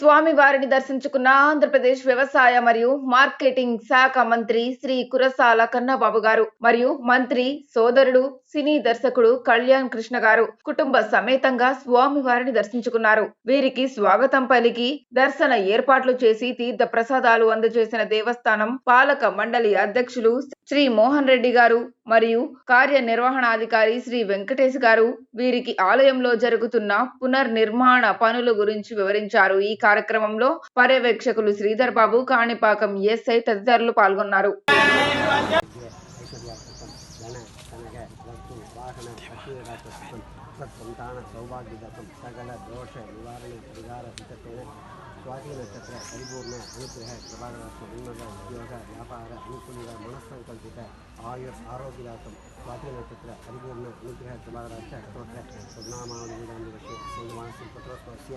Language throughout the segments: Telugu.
స్వామి వారిని దర్శించుకున్న ఆంధ్రప్రదేశ్ వ్యవసాయ మరియు మార్కెటింగ్ శాఖ మంత్రి శ్రీ కురసాల కన్నబాబు గారు మరియు మంత్రి సోదరుడు సినీ దర్శకుడు కళ్యాణ్ కృష్ణ గారు కుటుంబ సమేతంగా స్వామి వారిని దర్శించుకున్నారు. వీరికి స్వాగతం పలికి దర్శన ఏర్పాట్లు చేసి తీర్థ ప్రసాదాలు అందజేసిన దేవస్థానం పాలక మండలి అధ్యక్షులు శ్రీ మోహన్ రెడ్డి గారు మరియు కార్యనిర్వహణాధికారి శ్రీ వెంకటేష్ గారు వీరికి ఆలయంలో జరుగుతున్న పునర్నిర్మాణ పనుల గురించి వివరించారు. ఈ కార్యక్రమంలో పర్యవేక్షకులు శ్రీధర్ బాబు కాణిపాకం ఎస్ఐ తదితరులు పాల్గొన్నారు. ఐశ్వర్యార్థం సకల దోష నివారణ పరిహార ಸ್ವಾಧೀನ ಚಕ್ರ ಪರಿಪೂರ್ಣ ಅನುಗ್ರಹ ಪ್ರಭಾಕರ ಉನ್ನತ ಉದ್ಯೋಗ ವ್ಯಾಪಾರ ಅನುಕೂಲಗಳ ಮನಸ್ಸಂಕಲ್ಪಿತ ಆಯುರ್ ಆರೋಗ್ಯದಾಸಂ ಸ್ವಾಧೀನ ಚಕ್ರ ಪರಿಪೂರ್ಣ ಅನುಗ್ರಹ ಪ್ರಭಾಕರಾಶ್ಚ ಸ್ತೋತ್ರ ಸದ್ನಾಮಾವಳಿ ಗೀತಾಂಬಿಕೆ ಸಂಘಮಾನಸಿಂ ಪುತ್ರೋಸ್ಪರ್ಶ್ಯ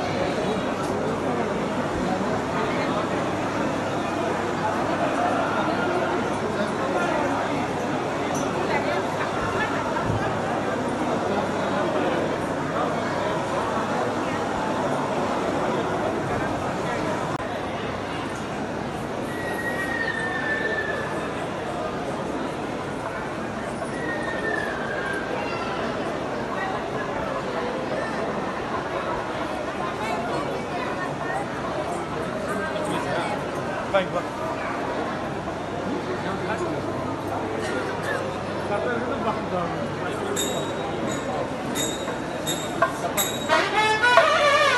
Blijkbaar. Gaat even een wacht